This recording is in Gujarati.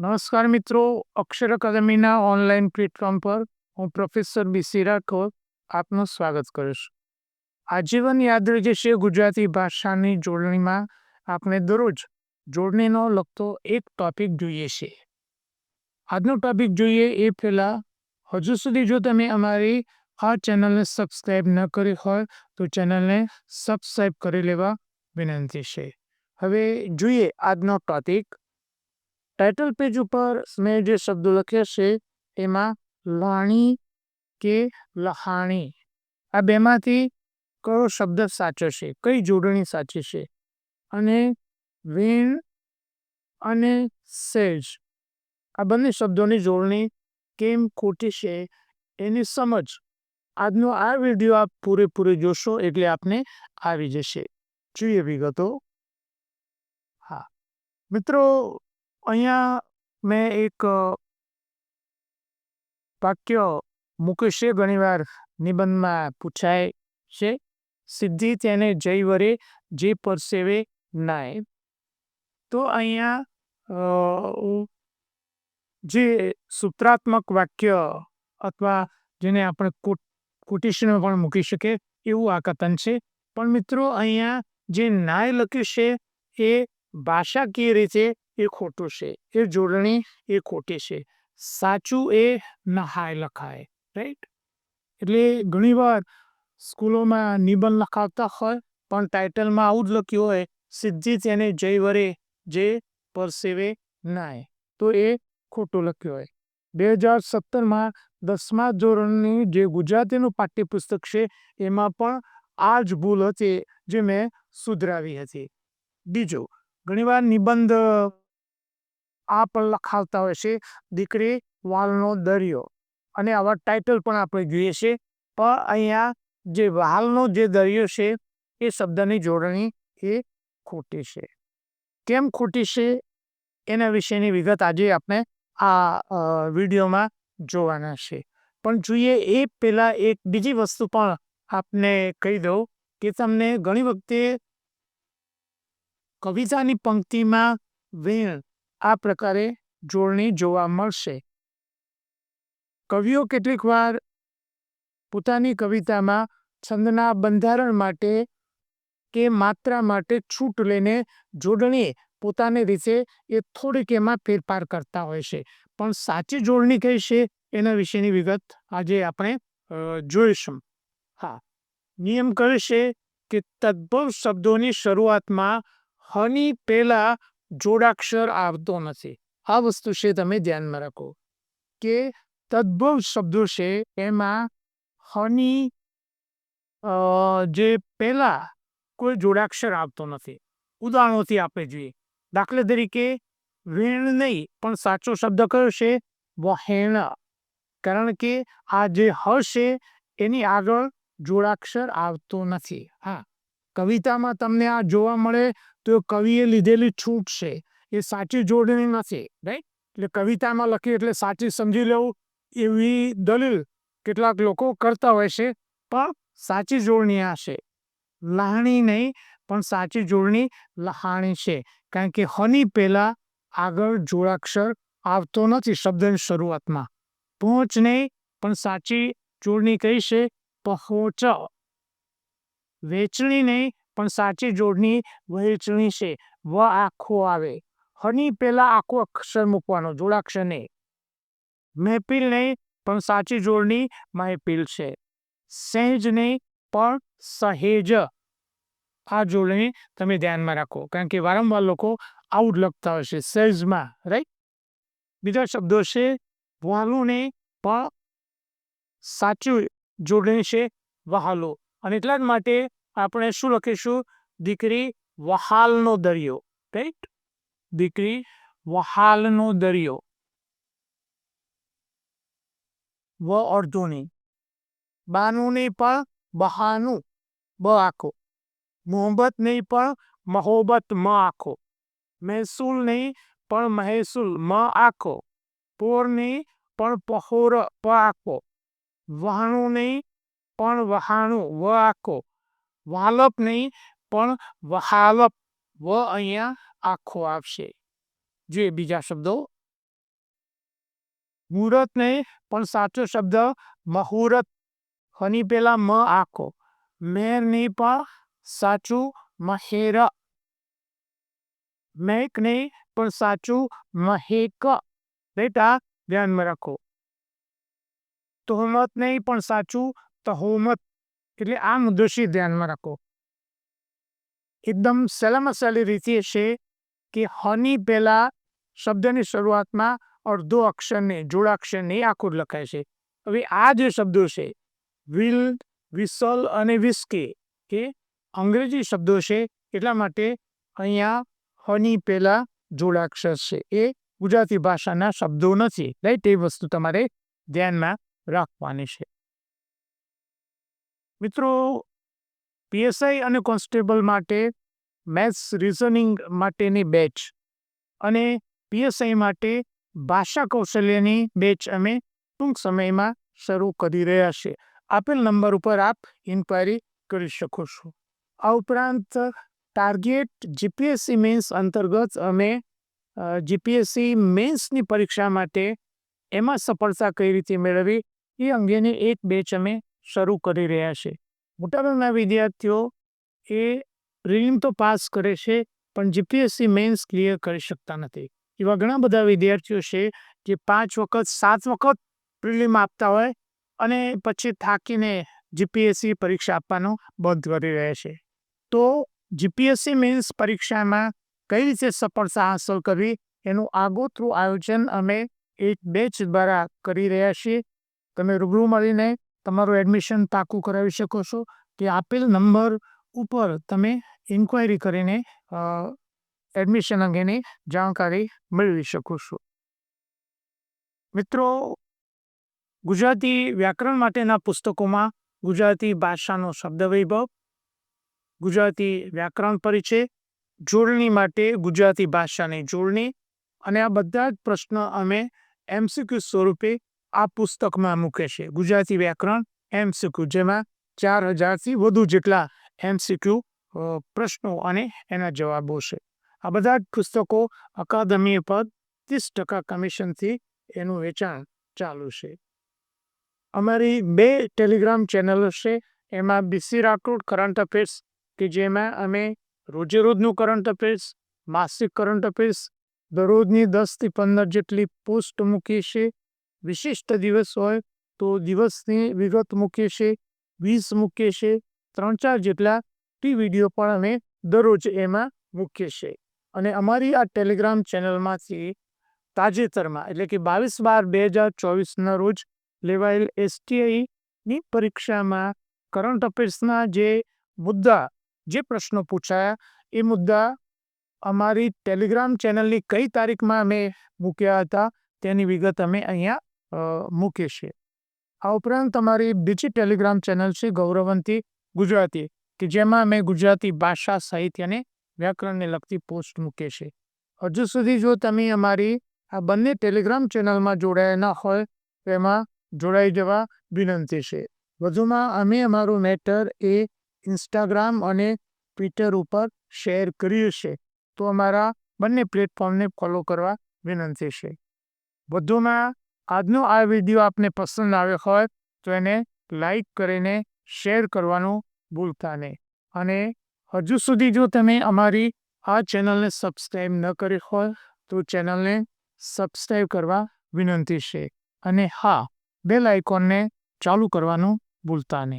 નમસ્કાર મિત્રો, અક્ષર અકાદમીના ઓનલાઈન પ્લેટફોર્મ પર હું પ્રોફેસર બીસી રાઠોર આપનું સ્વાગત કરીશ આજીવન યાદ રહેશે ગુજરાતી ભાષાની જોડણીમાં આપણે દરરોજ જોડણીનો લગતો એક ટોપિક જોઈએ છે. આજનો ટોપિક જોઈએ એ પહેલાં, હજુ સુધી જો તમે અમારી આ ચેનલને સબસ્ક્રાઈબ ન કરી હોય, તો ચેનલને સબસ્ક્રાઈબ કરી લેવા વિનંતી છે. હવે જોઈએ આજનો ટોપિક ટાઇટલ પેજ ઉપર મેં જે શબ્દો લખ્યા છે, એમાં લાણી કે લહાણી. આ બેમાંથી કયો શબ્દ સાચો છે? કઈ જોડણી સાચી છે? અને વીણ અને સેજ. આ બંને શબ્દોની જોડણી કેમ ખોટી છે એની સમજ આજનો આ વીડિયો આપ પૂરેપૂરે જોશો એટલે આપને આવી જશે. જોઈએ વિગતો. હા. મિત્રો અહીંયા મેં એક વાક્ય મૂક્યું છે ઘણીવાર. નિબંધમાં પૂછાય છે, સિદ્ધિ તેને જય વરે, જે પરસેવે નાય. તો અહીંયા જે સૂત્રાત્મક વાક્ય અથવા જેને આપણે કોટેશનમાં પણ મૂકી શકીએ, એવું આ કથન છે. પણ મિત્રો, અહીંયા જે નાય લખ્યું છે, એ ભાષાકીય રીતે એ ખોટું છે, એ જોડણી એ ખોટી છે. સાચું એ નહાય લખાય રાઈટ એટલે ઘણીવાર સ્કૂલોમાં નિબંધ લખાવતા હોય, પણ ટાઇટલમાં આવું જ લખ્યું હોય સિદ્ધિ તેને જય વરે, જે પરસેવે નાય. તો એ ખોટું લખ્યું હોય. બે હજાર સત્તરમાં દસમા ધોરણની જે ગુજરાતીનું પાઠ્યપુસ્તક છે, એમાં પણ આ જ ભૂલ હતી, જે મેં સુધરાવી હતી. બીજું ઘણીવાર નિબંધ આ પણ લખાવતા હોય છે, દીકરી વાલનો દરિયો. અને આવા ટાઇટલ પણ આપણે જોઈએ છે. પણ અહીંયા જે વાલનો જે દરિયો છે, એ શબ્દની જોડણી એ ખોટી છે. કેમ ખોટી છે? એના વિશેની વિગત આજે આપણે આ વિડીયોમાં જોવાના છે. પણ જોઈએ એ પહેલાં એક બીજી વસ્તુ પણ આપને કહી દઉં કે તમને ઘણી વખતે કવિતાની પંક્તિમાં વેણ આ પ્રકારે જોડણી જોવા મળશે. કવિઓ કેટલીક વાર પોતાની કવિતામાં છંદના બંધારણ માટે કે માત્રા માટે છૂટ લઈને જોડણી પોતાની રીતે એ થોડીક એમાં ફેરફાર કરતા હોય છે. પણ સાચી જોડણી કઈ છે? એના વિશેની વિગત આજે આપણે જોઈશું. હા. નિયમ કહે છે કે તદ્ભવ શબ્દોની શરૂઆતમાં હની પહેલા જોડાક્ષર આવતો નથી. આ વસ્તુ છે તમે ધ્યાનમાં રાખો કે તદ્ભવ શબ્દો છે એમાં હની જે પહેલાં કોઈ જોડાક્ષર આવતો નથી. ઉદાહરણોથી આપણે જોઈએ. દાખલા તરીકે, વેણ નહીં, પણ સાચો શબ્દ કયો છે? વહેણ. કારણ કે આ જે હ છે, એની આગળ જોડાક્ષર આવતો નથી. હા. કવિતામાં તમને આ જોવા મળે તો કવિએ લીધેલી છૂટ છે. એ સાચી જોડણી નથી રાઈટ એટલે કવિતામાં લખી એટલે સાચી સમજી લેવું એવી દલીલ કેટલાક લોકો કરતા હોય છે, પણ સાચી જોડણી આ છે. લહાણી નહીં, પણ સાચી જોડણી લહાણી છે. કારણ કે હની પહેલાં આગળ જોડાક્ષર આવતો નથી શબ્દની શરૂઆતમાં. પહોંચ નહીં, પણ સાચી જોડણી કઈ છે, પહોંચ વેચણી નહીં, પણ સાચી જોડણી વહેંચણી છે. વ આખો આવે. હની પહેલા આખો અક્ષર મૂકવાનો, જોડાક્ષર નહીં. મહેફિલ નહીં, પણ સાચી જોડણી મહેફિલ છે. સહેજ નહીં, પણ સહેજ. આ જોડણી તમે ધ્યાનમાં રાખો, કારણ કે વારંવાર લોકો જ લખતા હોય છે, સહેજમાં રાઈટ બીજા શબ્દો છે, વહાલું નહીં, પણ સાચું જોડણી છે, વહાલો. અને એટલા જ માટે આપણે શું લખીશું? દીકરી વહાલનો દરિયો. રાઈટ દીકરી વહાલનો દરિયો. વ અર્ધોની. બાનું નહીં પણ બહાનું. બ આખો. મોહબ્બત નહીં પણ મહોબત મ આખો. મહેસૂલ નહીં પણ મહેસૂલ મ આખો. પોર નહીં પણ પહોર પ આખો. વહાણું નહીં પણ વહાણું, વ આખો. વાલપ નહીં, પણ વહાલપ. વ અહીંયા આખો આવશે. જોઈએ બીજા શબ્દો. મુહૂર્ત નહીં, પણ સાચો શબ્દ, મહુરત. હની પેલા મ આખો. મેર નહીં, પણ સાચું મહેર. મેક નહીં, પણ સાચું મહેક. બેટા, ધ્યાનમાં રાખો. તોહમત નહીં, પણ સાચું તહોમત એટલે આ મુદ્દોશી ધ્યાનમાં રાખો એકદમ સલામત રીતિ છે કે હની પહેલાં શબ્દની શરૂઆતમાં અડધો અક્ષરને જોડાક્ષરને આખું લખાય છે. હવે આ જે શબ્દો છે વિલ વિસલ અને વિસ્કે કે અંગ્રેજી શબ્દો છે, એટલા માટે અહીંયા હની પહેલા જોડાક્ષર છે. એ ગુજરાતી ભાષાના શબ્દો નથી રાઈટ એ વસ્તુ તમારે ધ્યાનમાં રાખવાની છે. મિત્રો પીએસઆઈ અને કોન્સ્ટેબલ માટે મેથ્સ રિઝનિંગ માટેની બેચ અને પીએસઆઈ માટે ભાષા કૌશલ્યની બેચ અમે ટૂંક સમયમાં શરૂ કરી રહ્યા છે આપેલ નંબર ઉપર આપ ઇન્ક્વાયરી કરી શકો છો. આ ઉપરાંત ટાર્ગેટ જીપીએસસી મેન્સ અંતર્ગત અમે જીપીએસસી મેન્સની પરીક્ષા માટે એમાં સફળતા કઈ રીતે મેળવવી એ અંગેની એક બેચ અમે શરૂ કરી રહ્યા છે. મોટાભાગના વિદ્યાર્થીઓ એ પ્રિલિમ તો પાસ કરે છે, પણ જીપીએસસી મેન્સ ક્લિયર કરી શકતા નથી. એવા ઘણા બધા વિદ્યાર્થીઓ છે જે પાંચ વખત, સાત વખત પ્રિલિમ આપતા હોય અને પછી થાકીને જીપીએસસી પરીક્ષા આપવાનું બંધ કરી રહ્યા છે. તો જીપીએસસી મેન્સ પરીક્ષામાં કઈ રીતે સફળતા હાંસલ કરવી? એનું આગોતરું આયોજન અમે એક બેચ દ્વારા કરી રહ્યા છીએ. તમે રૂબરૂ મળીને તમારું એડમિશન પાકું કરાવી શકો છો કે આપેલ નંબર ઉપર તમે ઇન્ક્વાયરી કરીને એડમિશન અંગેની જાણકારી મેળવી શકો છો. મિત્રો, ગુજરાતી વ્યાકરણ માટેના પુસ્તકોમાં ગુજરાતી ભાષાનો શબ્દ વૈભવ, ગુજરાતી વ્યાકરણ પરિચય, જોડણી માટે ગુજરાતી ભાષાની જોડણી અને આ બધા જ પ્રશ્ન અમે એમસીક્યુ સ્વરૂપે આ પુસ્તકમાં મૂકે છે. ગુજરાતી વ્યાકરણ એમસીક્યુ જેમાં ચાર હજારથી વધુ જેટલા એમસીક્યુ પ્રશ્નો અને એના જવાબો છે. આ બધા જ પુસ્તકો અકાદમી પર ત્રીસ ટકા કમિશનથી એનું વેચાણ ચાલુ છે. અમારી બે ટેલિગ્રામ ચેનલો છે. એમાં બીસી રાઠોડ કરંટ અફેર્સ કે જેમાં અમે રોજેરોજનું કરંટ અફેર્સ માસિક કરંટ અફેર્સ દરરોજની દસથી પંદર જેટલી પોસ્ટ મૂકીએ છીએ. વિશિષ્ટ દિવસ હોય તો દિવસની વિગત મૂકીએ છીએ વીસ મૂકીએ છીએ ત્રણ ચાર જેટલા ટી વીડિયો પણ અમે દરરોજ એમાં મૂકીએ છીએ અને અમારી આ ટેલિગ્રામ ચેનલમાંથી તાજેતરમાં, એટલે કે બાવીસ બાર બે હજાર ચોવીસના રોજ લેવાયેલ એસટીઆઈની પરીક્ષામાં કરંટ અફેર્સના જે મુદ્દા, જે પ્રશ્નો પૂછાયા, એ મુદ્દા અમારી ટેલિગ્રામ ચેનલની કઈ તારીખમાં અમે મૂક્યા હતા, તેની વિગત અમે અહીંયા મૂકીએ છીએ આ ઉપરાંત અમારી બીજી ટેલિગ્રામ ચેનલ છે ગૌરવંતી ગુજરાતી, કે જેમાં અમે ગુજરાતી ભાષા સાહિત્ય અને વ્યાકરણને લગતી પોસ્ટ મૂકીએ છીએ હજુ સુધી જો તમે અમારી આ બંને ટેલિગ્રામ ચેનલમાં જોડાયા ન હોય, તો એમાં જોડાઈ જવા વિનંતી છે. વધુમાં અમે અમારું મેટર એ ઇન્સ્ટાગ્રામ અને ટ્વિટર ઉપર શેર કરીએ છીએ, તો અમારા બંને પ્લેટફોર્મને ફોલો કરવા વિનંતી છે. વધુમાં આજનો આ વીડિયો આપને પસંદ આવ્યો હોય તો એને લાઈક કરીને શેર કરવાનું ભૂલતા નહીં. અને હજુ સુધી જો તમે અમારી આ ચેનલને સબસ્ક્રાઈબ ન કરી હોય તો ચેનલને સબસ્ક્રાઈબ કરવા વિનંતી છે. અને હા, બેલ આઇકોનને ચાલુ કરવાનું ભૂલતા નહીં.